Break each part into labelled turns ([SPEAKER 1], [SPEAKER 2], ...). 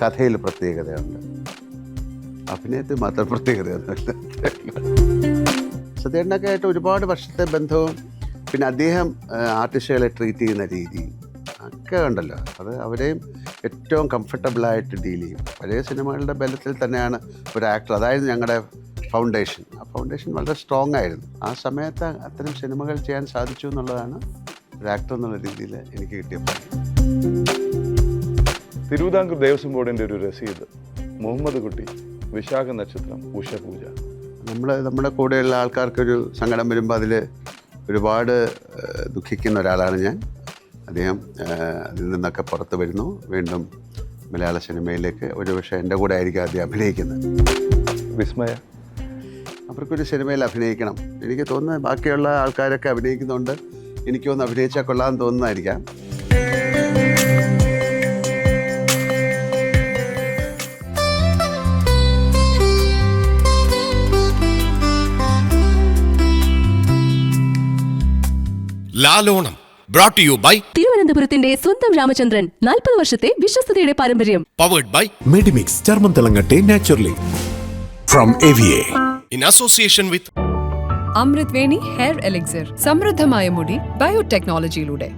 [SPEAKER 1] കഥയിൽ പ്രത്യേകതയുണ്ട്. അഭിനയത്തിൽ മാത്രം പ്രത്യേകതയൊന്നുമില്ല. സത്യേട്ടനൊക്കെ ആയിട്ട് ഒരുപാട് വർഷത്തെ ബന്ധവും പിന്നെ അദ്ദേഹം ആർട്ടിസ്റ്റുകളെ ട്രീറ്റ് ചെയ്യുന്ന രീതി ഒക്കെ ഉണ്ടല്ലോ. അത് അവരെയും ഏറ്റവും കംഫർട്ടബിളായിട്ട് ഡീൽ ചെയ്യും. പഴയ സിനിമകളുടെ ബലത്തിൽ തന്നെയാണ് ഒരു ആക്ടർ അതായിരുന്നു ഞങ്ങളുടെ ഫൗണ്ടേഷൻ ആ ഫൗണ്ടേഷൻ വളരെ സ്ട്രോങ് ആയിരുന്നു. ആ സമയത്ത് അത്തരം സിനിമകൾ ചെയ്യാൻ സാധിച്ചു എന്നുള്ളതാണ് ഒരു ആക്ടർ എന്നുള്ള രീതിയിൽ എനിക്ക് കിട്ടിയ ഭാഗ്യം
[SPEAKER 2] തിരുവിതാംകൂർ ദേവസ്വം ബോർഡിന്റെ ഒരു രസീത്. മുഹമ്മദ് കുട്ടി വിശാഖ നക്ഷത്രം ഉഷപൂജ.
[SPEAKER 1] നമ്മൾ നമ്മുടെ കൂടെയുള്ള ആൾക്കാർക്കൊരു സങ്കടം വരുമ്പോൾ അതിൽ ഒരുപാട് ദുഃഖിക്കുന്ന ഒരാളാണ് ഞാൻ. അദ്ദേഹം അതിൽ നിന്നൊക്കെ പുറത്ത് വരുന്നു. വീണ്ടും മലയാള സിനിമയിലേക്ക് ഒരുപക്ഷെ എന്റെ കൂടെ ആയിരിക്കും ആദ്യം അഭിനയിക്കുന്നത്.
[SPEAKER 2] വിസ്മയ.
[SPEAKER 1] അവർക്കൊരു സിനിമയിൽ അഭിനയിക്കണം. എനിക്ക് തോന്നുന്നത് ബാക്കിയുള്ള ആൾക്കാരൊക്കെ അഭിനയിക്കുന്നുണ്ട്. എനിക്കൊന്ന് അഭിനയിച്ചാൽ കൊള്ളാമെന്ന് തോന്നുന്നതായിരിക്കാം.
[SPEAKER 3] ലാലോണം ബ്രോട്ട് യു ബൈ
[SPEAKER 4] തിരുവനന്തപുരത്തിന്റെ സ്വന്തം രാമചന്ദ്രൻ നാൽപ്പത് വർഷത്തെ വിശ്വസ്തയുടെ പാരമ്പര്യം.
[SPEAKER 3] പവേർഡ് ബൈ
[SPEAKER 5] മെഡിമിക്സ് ചർമ്മം തിളങ്ങട്ടെ naturally from AVA
[SPEAKER 3] in association with
[SPEAKER 6] Amrut Veni hair elixir സമൃദ്ധമായ മുടി ബയോടെക്നോളജിയിലൂടെ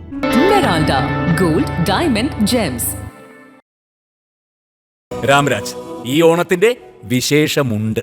[SPEAKER 7] ഗോൾഡ് ഡയമണ്ട് ജെംസ്
[SPEAKER 8] രാംരാജ് ഈ ഓണത്തിന്റെ വിശേഷമുണ്ട്.